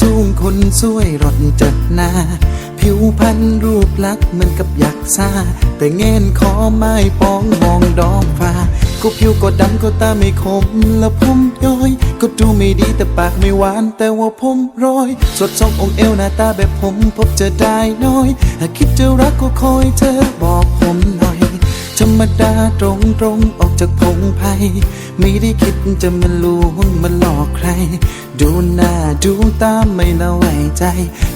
สูงคนสวยรถจัดหน้า ผิวพรรณรูปลักษณ์เหมือนกับยักษ์ซาแต่เงินคอไม้ปองมองดอกฟ้าก็ผิวก็ดำก็ตาไม่คมและผมย้อย ก็ดูไม่ดีแต่ปากไม่หวาน แต่ว่าผมร้อย สดทรงองค์เอวหน้าตาแบบผมพบจะได้น้อยหากคิดจะรักก็คอยเธอบอกผมหน่อยธรรมดาตรงตรงออกจากพงไพ่ไม่ได้คิดจะมาลวงมาหลอกใคร ดูหน้าดูตาไม่ละไว้ใจ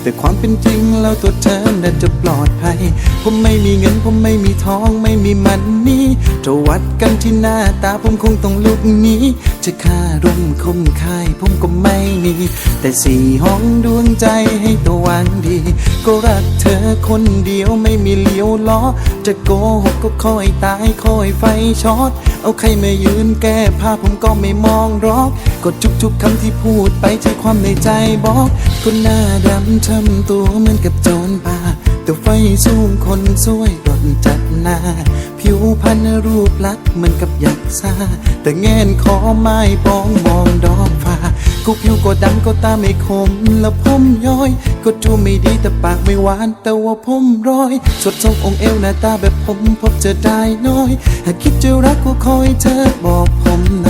แต่ความเป็นจริงแล้วตัวเธอน่าจะปลอดภัย ผมไม่มีเงินผมไม่มีทองไม่มีมันนี่จะวัดกันที่หน้าตาผมคงต้องลุกหนี้จะค่าร่มคมคายผมก็ไม่มี แต่สี่ห้องดวงใจให้ตัวหวันดี ก็รักเธอคนเดียวไม่มีเลี้ยวล้อ จะโกหกก็คอยตายคอยไฟช็อตเอาใครมายืนแก้ผ้าผมก็ไม่มองรอกก็ทุกๆคำที่พูดไปใจความในใจบอกคนหน้าดำทำตัวเหมือนกับโจรป่าแต่ไฟสูงคนสวยรถจัดหน้า ผิวพรรณรูปลักษณ์เหมือนกับยักษ์ซาแต่แงนคอไม้ปองมองดอกฟ้าก็ผิวก็ดำก็ตาไม่คม แล้วผมย้อย ก็ดูไม่ดีแต่ปากไม่หวาน แต่ว่าผมร้อยสดทรงองค์เอวหน้าตาแบบผมพบจะได้น้อย หากคิดจะรักก็คอยเธอบอกผมน่อ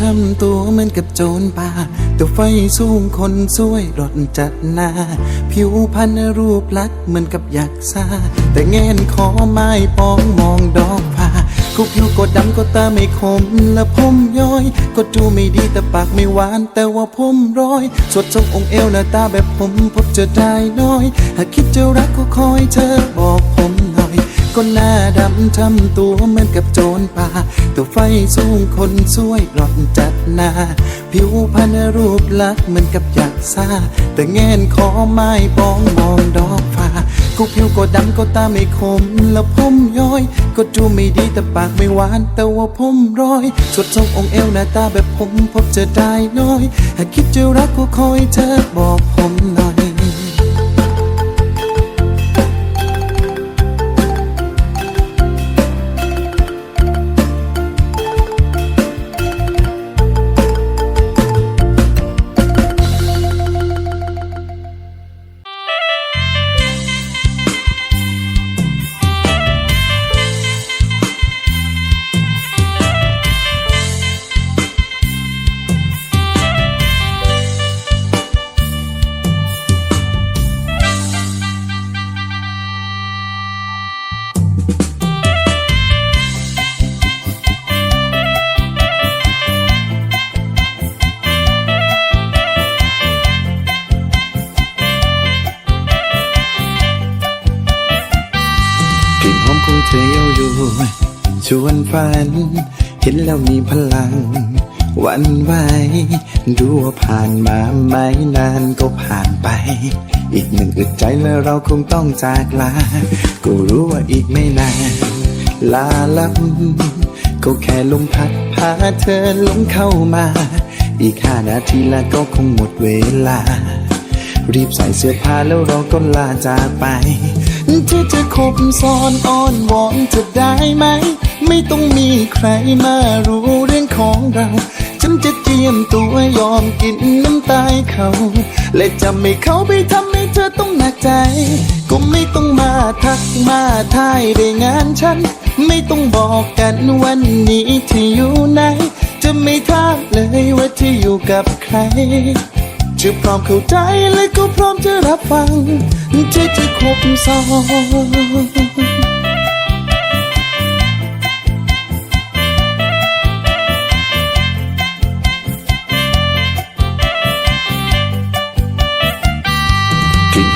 ทำตัวเหมือนกับโจรป่าแต่ไฟสูงคนสวยรถจัดหน้า ผิวพรรณรูปลักษณ์เหมือนกับยักษ์ซาแต่เงินคอไม้ปองมองดอกผ้าก็ผิวก็ดำก็ตาไม่คมและผมย้อย ก็ดูไม่ดีแต่ปากไม่หวาน แต่ว่าผมร้อย สดทรงองค์เอวหน้าตาแบบผมพบจะได้น้อย หากคิดจะรักก็คอยเธอบอกผมหน่อย ก็หน้าดำทำตัวเหมือนกับโจรป่า ตัวไฟสูงคนสวยรอนจัดหน้า ผิวพรรณรูปลักษ์เหมือนกับยักษ์ซาแต่เงินคอไม้ปองมองดอกฟ้าก็ผิวก็ดำก็ตาไม่คม แล้วผมย้อย ก็ดูไม่ดีแต่ปากไม่หวานแต่ว่าผมร้อยสดทรงองค์เอวหน้าตาแบบผมพบจะได้น้อย หากคิดจะรักก็คอยเธอบอกผมหน่อย ฝัน เห็นแล้วมีพลัง วันไหวดูว่าผ่านมาไม่นานก็ผ่านไป อีกหนึ่งอึดใจแล้วเราคงต้องจากลา ก็รู้ว่าอีกไม่นานลาลับ ก็แค่ลมพัดพาเธอลงเข้ามา อีกห้านาทีแล้วก็คงหมดเวลา รีบใส่เสื้อผ้าแล้วเราก็ลาจากไปที่จะคบซ้อนอ้อนวอนเธอได้ไหม ไม่ต้องมีใครมารู้เรื่องของเรา ฉันจะเจียมตัวยอมกินน้ำตายเขา และจะไม่เขาไปทำให้เธอต้องหนักใจ ก็ไม่ต้องมาทักมาทายได้งานฉัน ไม่ต้องบอกกันวันนี้ที่อยู่ไหน จะไม่ทราบเลยว่าที่อยู่กับใครจะพร้อมเข้าใจและก็พร้อมจะรับฟังที่จะครบซ้อน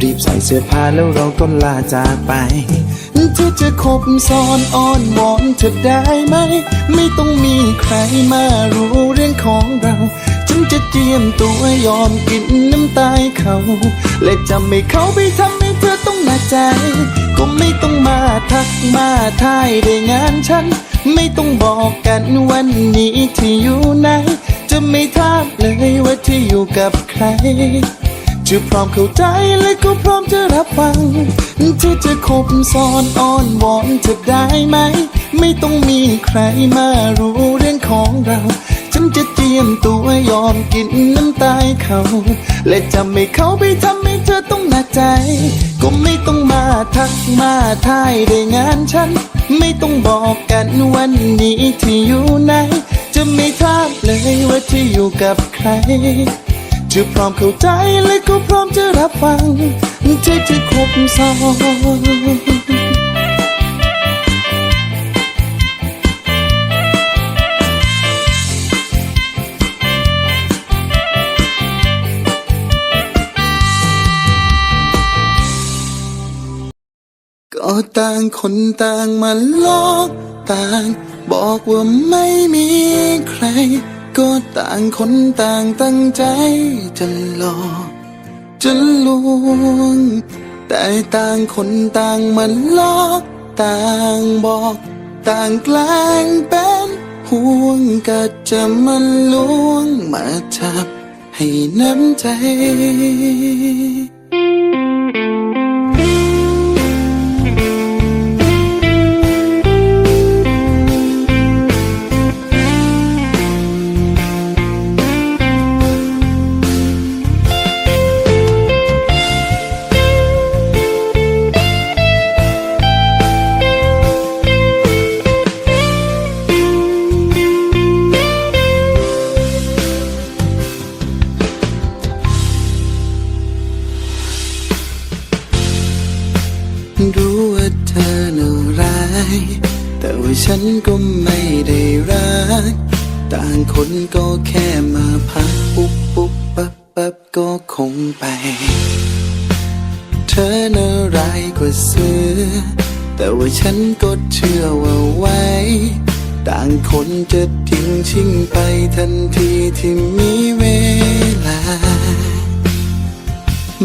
รีบใส่เสื้อผ้าแล้วเราก็ลาจากไปที่จะคบซ้อนอ้อนวอนเธอได้ไหม ไม่ต้องมีใครมารู้เรื่องของเรา ฉันจะเจียมตัวยอมกินน้ำตายเขา และจะไม่เขาไปทำให้เธอต้องหนักใจ ก็ไม่ต้องมาทักมาทายได้งานฉัน ไม่ต้องบอกกันวันนี้ที่อยู่ไหน จะไม่ทราบเลยว่าที่อยู่กับใคร จะพร้อมเข้าใจและก็พร้อมจะรับฟัง ที่จะคบซ้อนอ้อนวอนจะได้ไหม ไม่ต้องมีใครมารู้เรื่องของเรา ฉันจะเจียมตัวยอมกินน้ำตาเขา และจะไม่เข้าไปทำให้เธอต้องหนักใจ ก็ไม่ต้องมาทักมาทายได้งานฉัน ไม่ต้องบอกกันวันนี้ที่อยู่ไหน จะไม่ทราบเลยว่าที่อยู่กับใคร จะพร้อมเข้าใจและก็พร้อมจะรับฟังที่จะคบซ้อนก็ต่างคนต่างมาลอกต่าง บอกว่าไม่มีใคร ก็ต่างคนต่างตั้งใจจะหลอกจะลวง แต่ต่างคนต่างมาลอกต่างบอก ต่างแกล้งเป็นห่วงก็จะมาลวงมาจับให้น้ำใจ รู้ว่าเธอน่าร้าย แต่ว่าฉันก็ไม่ได้รัก ต่างคนก็แค่มาพักปุ๊บปุ๊บปั๊บปั๊บก็คงไป เธอน่าร้ายกว่าเสือ แต่ว่าฉันก็เชื่อว่าไว้ ต่างคนจะทิ้งชิงไปทันทีที่มีเวล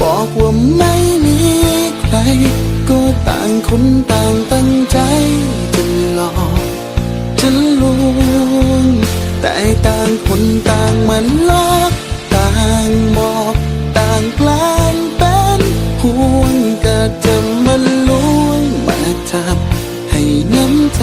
บอกว่าไม่มีใคร ก็ต่างคนต่างตั้งใจจะหลอกจะลวงแต่ต่างคนต่างมาลอกต่างบอกต่างแกล้งเป็นห่วงก็จะมาลวงมาจับให้น้ำใจ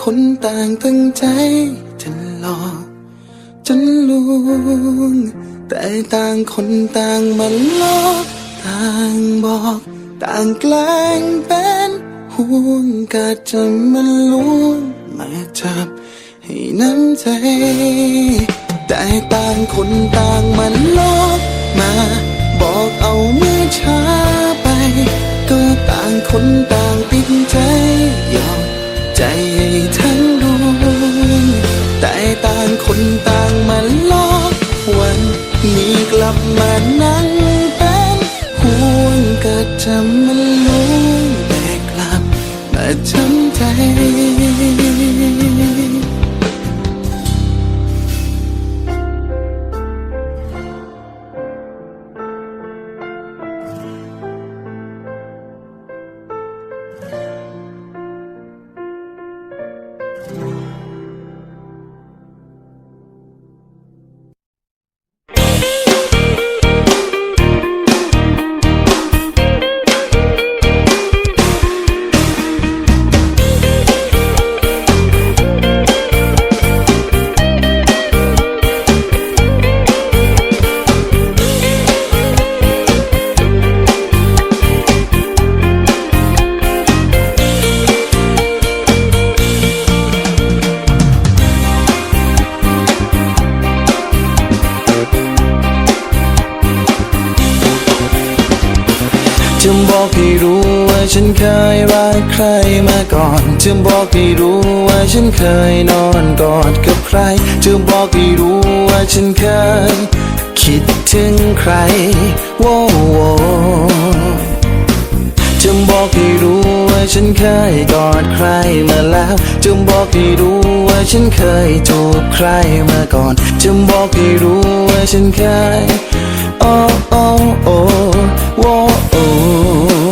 คนต่างตั้งใจจะหลอกจะลวงแต่ต่างคนต่างมันลอกต่างบอก ต่างแกล้งเป็นห่วงกะจะมันลวงมาจับให้น้ำใจ แต่ต่างคนต่างมันลอกมา บอกเอาเมื่อช้าไป ก็ต่างคนต่างติดใจยอก ต่างคนต่างมันลอกวันนี้กลับมานั่งเป็นห่วงก็จะมันลุ้แต่กลับมาช้ำใจ จะบอกให้รู้ว่าฉันเคยนอนกอดกับใคร จะบอกให้รู้ว่าฉันเคย คิดถึงใครโว้โวจะบอกให้รู้ว่าฉันเคยกอดใครมาแล้ว จะบอกให้รู้ว่าฉันเคยจูบใครมาก่อน จะบอกให้รู้ว่าฉันเคย โอ้โอ้โอ้โอ้โอ้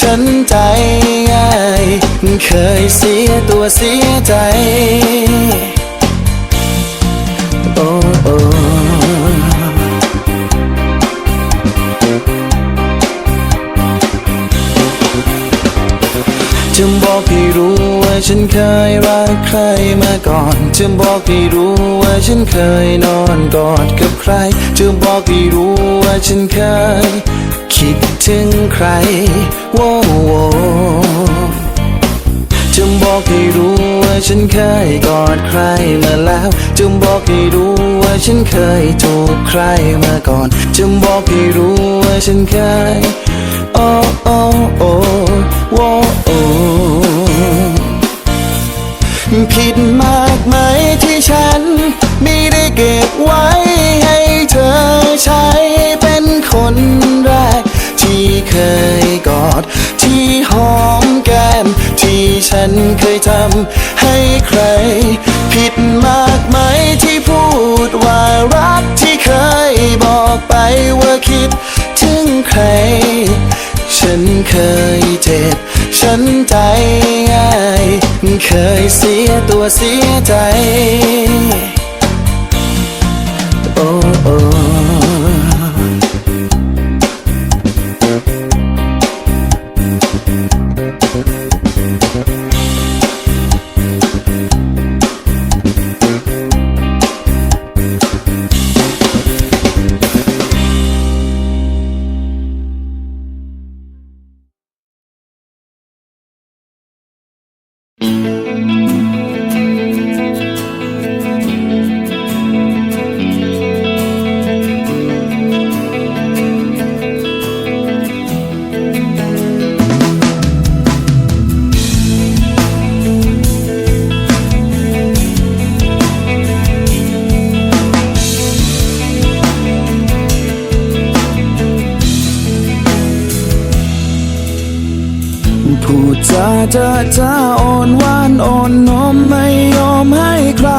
ฉันใจง่าย เคยเสียตัวเสียใจ โอ้โอ้จะบอกให้รู้ว่าฉันเคยรักใครมาก่อน จะบอกให้รู้ว่าฉันเคยนอนกอดกับใคร จะบอกให้รู้ว่าฉันเคย คิดถึงใครโว้โวจะบอกให้รู้ว่าฉันเคยกอดใครมาแล้วจะบอกให้รู้ว่าฉันเคยจูบใครมาก่อนจะบอกให้รู้ว่าฉันเคยโอ้โอ้โอ้โว้โอผิดมากไหมที่ฉันไม่ได้เก็บไว้ให้ ให้ใคร ผิดมากไหมที่พูดว่ารักที่เคยบอกไปว่าคิดถึงใคร ฉันเคยเจ็บ ฉันใจง่ายเคยเสียตัวเสียใจโอ้ โอ้ จาเจอจ้าอ่อนหวานอ่อนน้อมไม่ยอมให้ใคร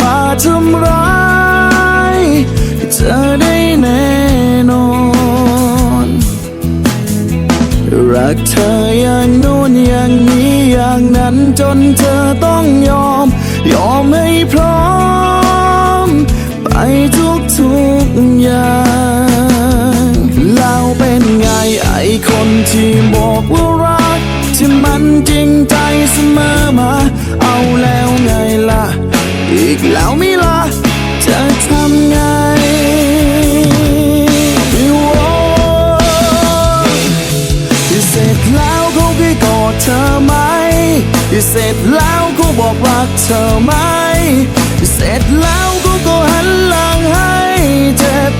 มาทำร้ายเธอได้แน่นอน รักเธออย่างโน้นอย่างนี้อย่างนั้นจนเธอต้องยอม ยอมให้พร้อม ไปทุกทุกอย่างแล้วเป็นไงไอคนที่บอก จริงใจเสมอมา เอาแล้วไงล่ะ อีกแล้วมิล่ะ จะทำไงโว้เสร็จแล้วเขาเคยกอดเธอไหมเสร็จแล้วเขาบอกรักเธอไหมเสร็จแล้วเขาก็หันหลังให้เจ็บ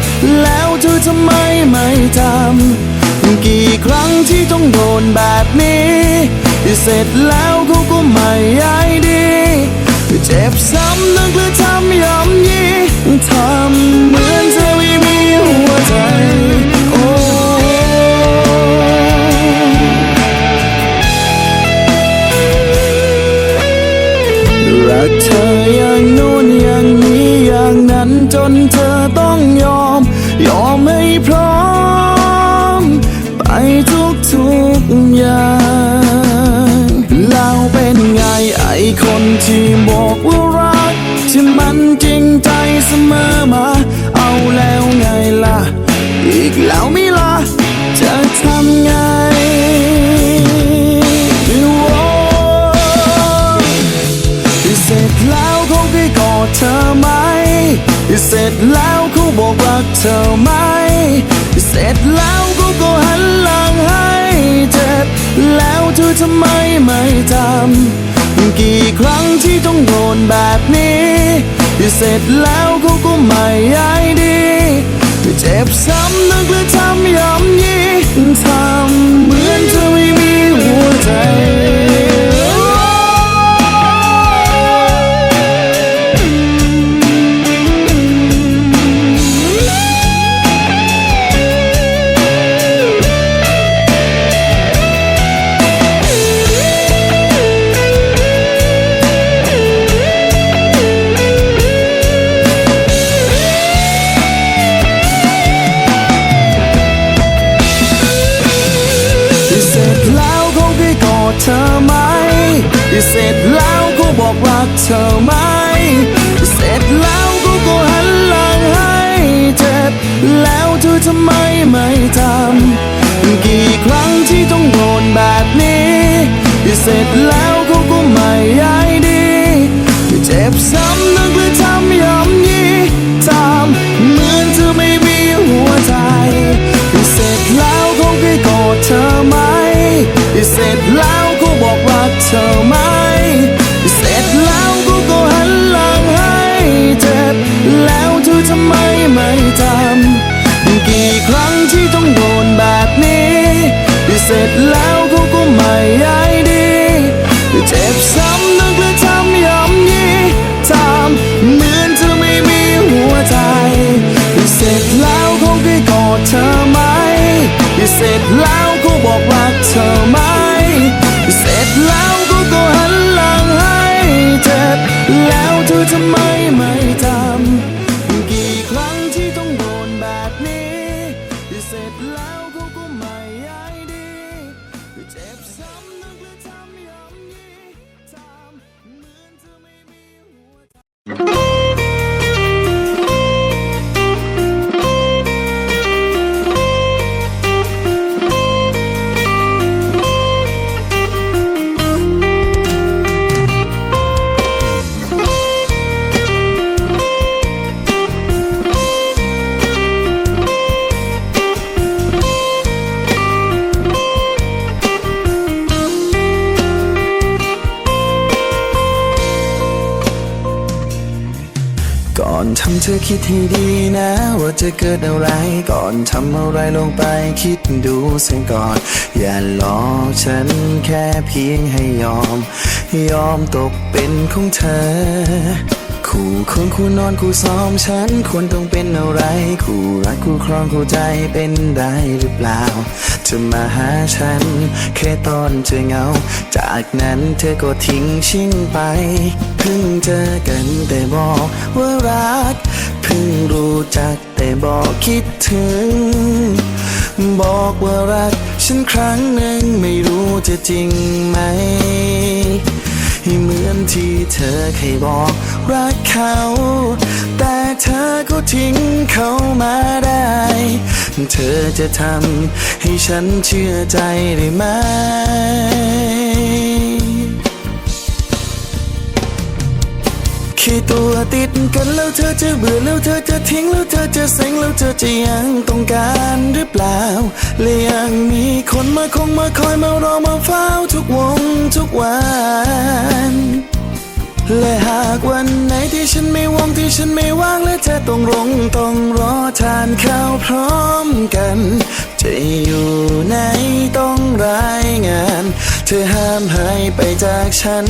แล้วเธอทำไมไม่ทำกี่ครั้งที่ต้องโดนแบบนี้ เสร็จแล้วเขาก็ไม่ใยดี เจ็บซ้ำนึกหรือทำย้ำยีทำเหมือน บอกรักเธอไหม เสร็จแล้วเขาก็หันหลังให้เจ็บ แล้วเธอทำไมไม่ทำ กี่ครั้งที่ต้องโดนแบบนี้ เสร็จแล้วเขาก็ไม่ใยดีเจ็บซ้ำนึกหรือทำย้ำยีทำเหมือนเธอไม่มีหัวใจ เธอทำไมไม่ทำกี่ครั้งที่ต้องโดนแบบนี้เสร็จแล้วเขาก็ไม่ใยดีเจ็บซ้ำนึกหรือทำย้ำยีทำเหมือนเธอไม่มีหัวใจเสร็จแล้วเขาเคยกอดเธอไหมเสร็จแล้วเขาบอกรักเธอไหมเสร็จแล้วเขาก็หันหลังให้เจ็บแล้วเธอทำไมไม่ทำ กี่ครั้งที่ต้องโดนแบบนี้เสร็จแล้วเขาก็ไม่ใยดีเจ็บซ้ำนึกหรือทำย้ำยีทำเหมือนเธอไม่มีหัวใจเสร็จแล้วเขาเคยกอดเธอไหมเสร็จแล้วเขาบอกรักเธอไหมเสร็จแล้วเขาก็หันหลังให้เจ็บแล้วเธอทำไมไม่ เธอคิดให้ดีนะ ว่าจะเกิดอะไรก่อนทำอะไรลงไปคิดดูเสียก่อน อย่าหลอกฉันแค่เพียงให้ยอม ยอมตกเป็นของเธอ คู่คนคู่นอนคู่ซ้อมฉันควรต้องเป็นอะไร คู่รักคู่ครองคู่ใจเป็นได้หรือเปล่าเธอมาหาฉัน แค่ตอนเจอเหงา จากนั้นเธอก็ทิ้งชิ่งไป เพิ่งเจอกันแต่บอกว่ารัก เพิ่งรู้จักแต่บอกคิดถึง บอกว่ารักฉันครั้งหนึ่งไม่รู้จะจริงไหม ให้เหมือนที่เธอเคยบอกรักเขา แต่เธอก็ทิ้งเขามาได้ เธอจะทำให้ฉันเชื่อใจได้ไหม แค่ตัวติดกันแล้วเธอจะเบื่อแล้วเธอจะทิ้งแล้วเธอจะเซ็งแล้วเธอจะยังต้องการหรือเปล่าและยังมีคนมาคงมาคอยมารอมาเฝ้าทุกวงทุกวันและหากวันไหนที่ฉันไม่ว่างที่ฉันไม่ว่างและเธอต้องรงต้องรอทานข้าวพร้อมกัน จะอยู่ไหนต้องรายงาน เธอห้ามหายไปจากฉัน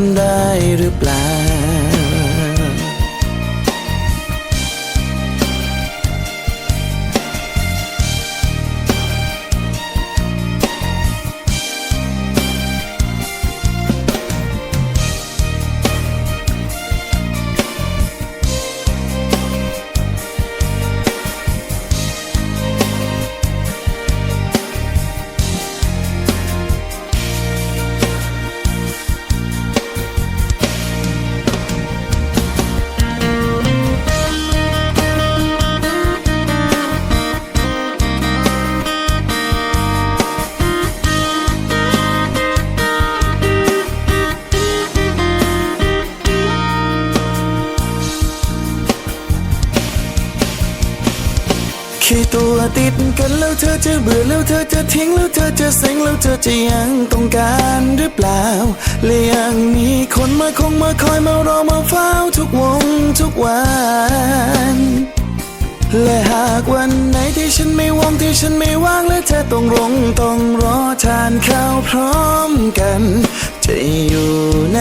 ำได้หรือเปล่า จะเบื่อแล้วเธอจะทิ้งแล้วเธอจะเซ็งแล้วเธอจะยังต้องการหรือเปล่าและยังมีคนมาคงมาคอยมารอมาเฝ้าทุกวงทุกวันและหากวันไหนที่ฉันไม่ว่างที่ฉันไม่ว่างและเธอต้องรงต้องรอทานข้าวพร้อมกัน จะอยู่ไหน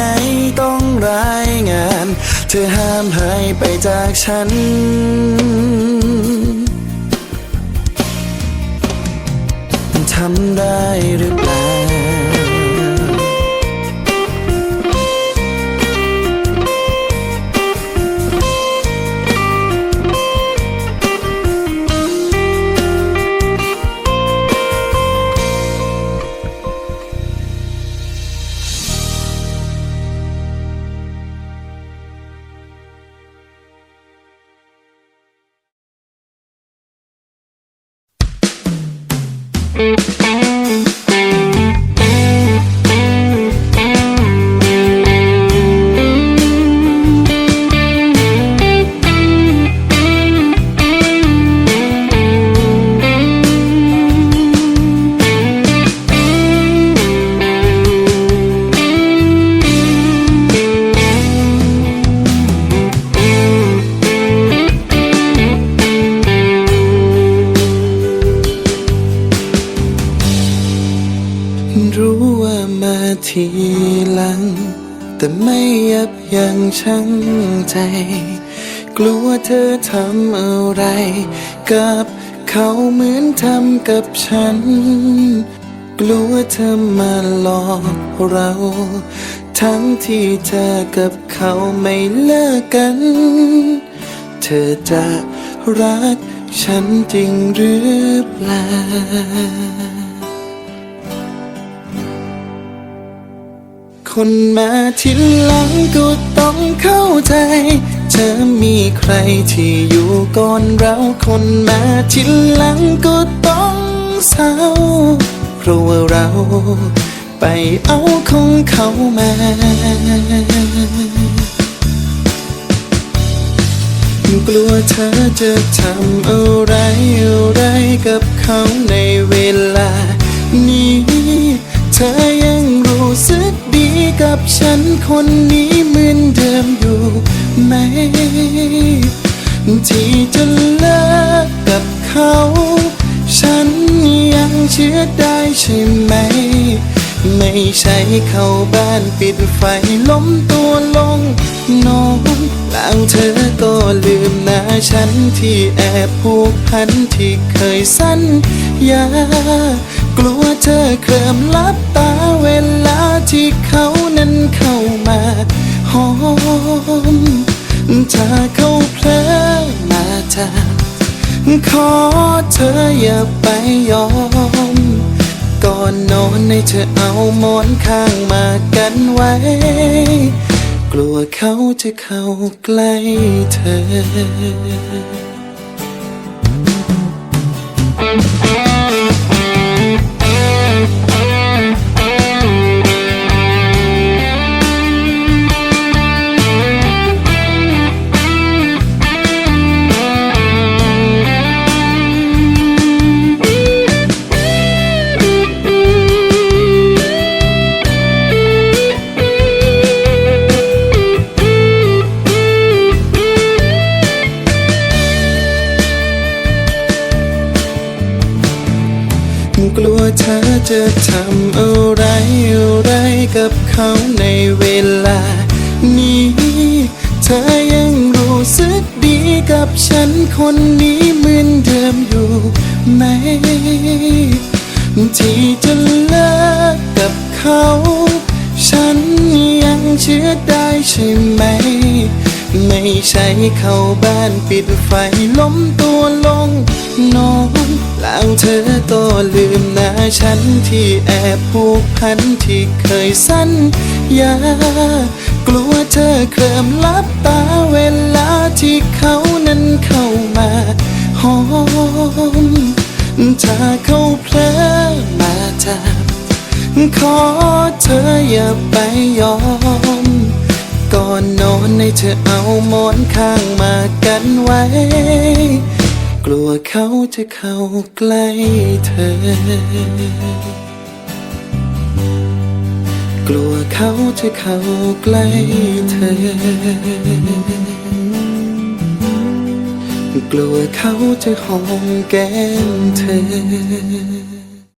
ต้องรายงาน เธอห้ามหายไปจากฉัน ทำได้หรือเปล่ารู้ กับฉัน กลัวเธอมาหลอกเรา ทั้งที่เธอกับเขาไม่เลิกกัน เธอจะรักฉันจริงหรือเปล่าคนมาทีหลังก็ต้องเข้าใจ เธอมีใครที่อยู่ก่อนเรา คนมาทีหลังก็ต้อง เศร้าเพราะว่าเราไปเอาของเขามากลัวเธอจะทำอะไรอะไรกับเขาในเวลา นี้ เธอยังรู้สึกดีกับฉันคนนี้เหมือนเดิมอยู่ไหม ที่จะเลิก เชื่อได้ใช่ไหม ไม่ใช่เข้าบ้านปิดไฟล้มตัวลงนอนแล้วเธอก็ลืมหน้าฉันที่แอบผูกพันที่เคยสั้นยากลัวเธอเคลิมลับตาเวลาที่เขานั้นเข้ามาหอมถ้าเขาเพลอมาทาง ขอเธออย่าไปยอม ก่อนนอนให้เธอเอาหมอนข้างมากันไว้ กลัวเขาจะเข้าใกล้เธอ จะทำอะไรอะไรกับเขาในเวลา นี้ เธอยังรู้สึกดีกับฉันคนนี้เหมือนเดิมอยู่ไหม ที่จะเลิกกับเขา ฉันยังเชื่อได้ใช่ไหม ไม่ใช่เข้าบ้านปิดไฟล้มตัวลงนอน แล้วเธอก็ลืมหน้าฉันที่แอบผูกพันที่เคยสั้นยากลัวเธอเคลิมลับตาเวลาที่เขานั้นเข้ามาหอมถ้าเขาเพลอมาทำขอเธออย่าไปยอม ก่อนนอนให้เธอเอาหมอนข้างมากันไว้ กลัวเขาจะเข้าใกล้เธอ กลัวเขาจะเข้าใกล้เธอ กลัวเขาจะหอมแก้มเธอ